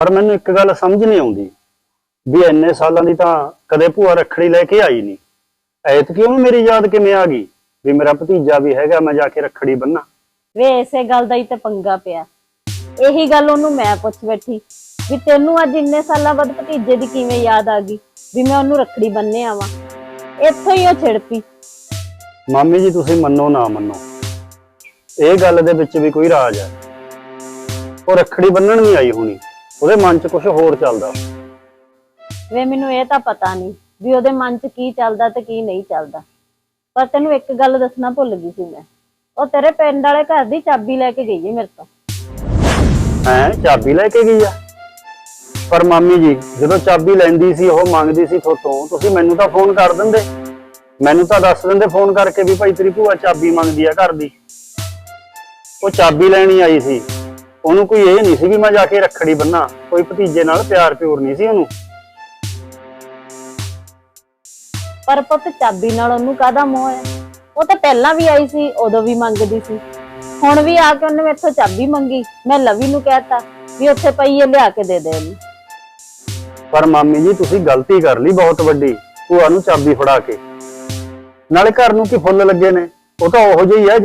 ਪਰ ਮੈਨੂੰ ਇੱਕ ਗੱਲ ਸਮਝ ਨਹੀਂ ਆਉਂਦੀ ਵੀ ਇੰਨੇ ਸਾਲਾਂ ਦੀ ਤਾਂ ਕਦੇ ਭੂਆ ਰੱਖੜੀ ਲੈ ਕੇ ਆਈ ਨਹੀਂ। ਐਤ ਕਿਉਂ ਮੇਰੀ ਯਾਦ ਕਿਵੇਂ ਆ ਗਈ ਵੀ ਮੇਰਾ ਭਤੀਜਾ ਵੀ ਹੈਗਾ ਮੈਂ ਜਾ ਕੇ ਰੱਖੜੀ ਬੰਨਾ ਵੇ ਇਸੇ ਗੱਲ ਦਾ ਹੀ ਤੇ ਪੰਗਾ ਪਿਆ। ਇਹੀ ਗੱਲ ਉਹਨੂੰ ਮੈਂ ਪੁੱਛ ਬੈਠੀ ਵੀ ਤੈਨੂੰ ਅੱਜ ਇੰਨੇ ਸਾਲਾਂ ਬਾਅਦ ਭਤੀਜੇ ਦੀ ਕਿਵੇਂ ਯਾਦ ਆ ਗਈ ਵੀ ਮੈਂ ਉਹਨੂੰ ਰੱਖੜੀ ਬੰਨੇ ਆਵਾਂ ਇੱਥੋਂ ਹੀ ਉਹ ਛਿੜਪੀ ਮਾਮੀ ਜੀ ਤੁਸੀਂ ਮੰਨੋ ਨਾ ਮੰਨੋ। ਇਹ ਗੱਲ ਦੇ ਵਿੱਚ ਵੀ ਕੋਈ ਰਾਜ ਹੈ। ਉਹ ਰੱਖੜੀ ਬੰਨਣ ਨਹੀਂ ਆਈ ਹੋਣੀ। ਉਹਦੇ ਮਨ 'ਚ ਕੁਝ ਹੋਰ ਚੱਲਦਾ। ਵੇ ਮੈਨੂੰ ਇਹ ਤਾਂ ਪਤਾ ਨਹੀਂ ਵੀ ਉਹਦੇ ਮਨ 'ਚ ਕੀ ਚੱਲਦਾ ਤੇ ਕੀ ਨਹੀਂ ਚੱਲਦਾ। ਪਰ ਤੈਨੂੰ ਇੱਕ ਗੱਲ ਦੱਸਣਾ ਭੁੱਲ ਗਈ ਸੀ ਮੈਂ। ਉਹ ਤੇਰੇ ਪਿੰਡ ਵਾਲੇ ਘਰ ਦੀ ਚਾਬੀ ਲੈ ਕੇ ਗਈ ਹੈ ਮੇਰੇ ਤੋਂ। ਹੈਂ ਚਾਬੀ ਲੈ ਕੇ ਗਈ ਆ? ਪਰ ਮਾਮੀ ਜੀ ਜਦੋਂ ਚਾਬੀ ਲੈਂਦੀ ਸੀ ਉਹ ਮੰਗਦੀ ਸੀ ਥੋਤੋਂ ਤੁਸੀਂ ਮੈਨੂੰ ਤਾਂ ਫੋਨ ਕਰ ਦਿੰਦੇ। ਮੈਨੂੰ ਤਾਂ ਦੱਸ ਦਿੰਦੇ ਫੋਨ ਕਰਕੇ ਵੀ ਭਾਈ ਤੇਰੀ ਭੂਆ ਚਾਬੀ ਮੰਗਦੀ ਆ ਘਰ ਦੀ। ਉਹ ਚਾਬੀ ਲੈਣੀ ਆਈ ਸੀ। ਉਹਨੂੰ ਕੋਈ ਇਹ ਨਹੀਂ ਸੀ ਵੀ ਮੈਂ ਜਾ ਕੇ ਰੱਖੜੀ ਬੰਨਾ ਕੋਈ ਭਤੀਜੇ ਨਾਲ ਪਿਆਰ ਪਿਓਰ ਨਹੀਂ ਸੀ ਉਹਨੂੰ। ਪਰ ਪੁੱਤ ਚਾਬੀ ਨਾਲ ਉਹਨੂੰ ਕਾਹਦਾ ਮੋਹ ਹੈ? ਉਹ ਤਾਂ ਪਹਿਲਾਂ ਵੀ ਆਈ ਸੀ ਉਦੋਂ ਵੀ ਮੰਗਦੀ ਸੀ। ਹੁਣ ਵੀ ਆ ਕੇ ਉਹਨੇ ਮੇਥੋਂ ਚਾਬੀ ਮੰਗੀ ਮੈਂ ਲਵੀ ਨੂੰ ਕਹਿਤਾ ਵੀ ਉੱਥੇ ਪਈ ਹੈ ਲਿਆ ਕੇ ਦੇ ਦੇ ਉਹਨੂੰ। ਪਰ ਮਾਮੀ ਜੀ ਤੁਸੀਂ ਗਲਤੀ ਕਰ ਲਈ ਬਹੁਤ ਵੱਡੀ ਭੂਆ ਨੂੰ ਚਾਬੀ ਫੜਾ ਕੇ। ਨਾਲੇ ਘਰ ਨੂੰ ਕੀ ਫੁੱਲ ਲੱਗੇ ਨੇ? ਉਹ ਤਾਂ ਉਹੋ ਜਿਹੀ ਹੈ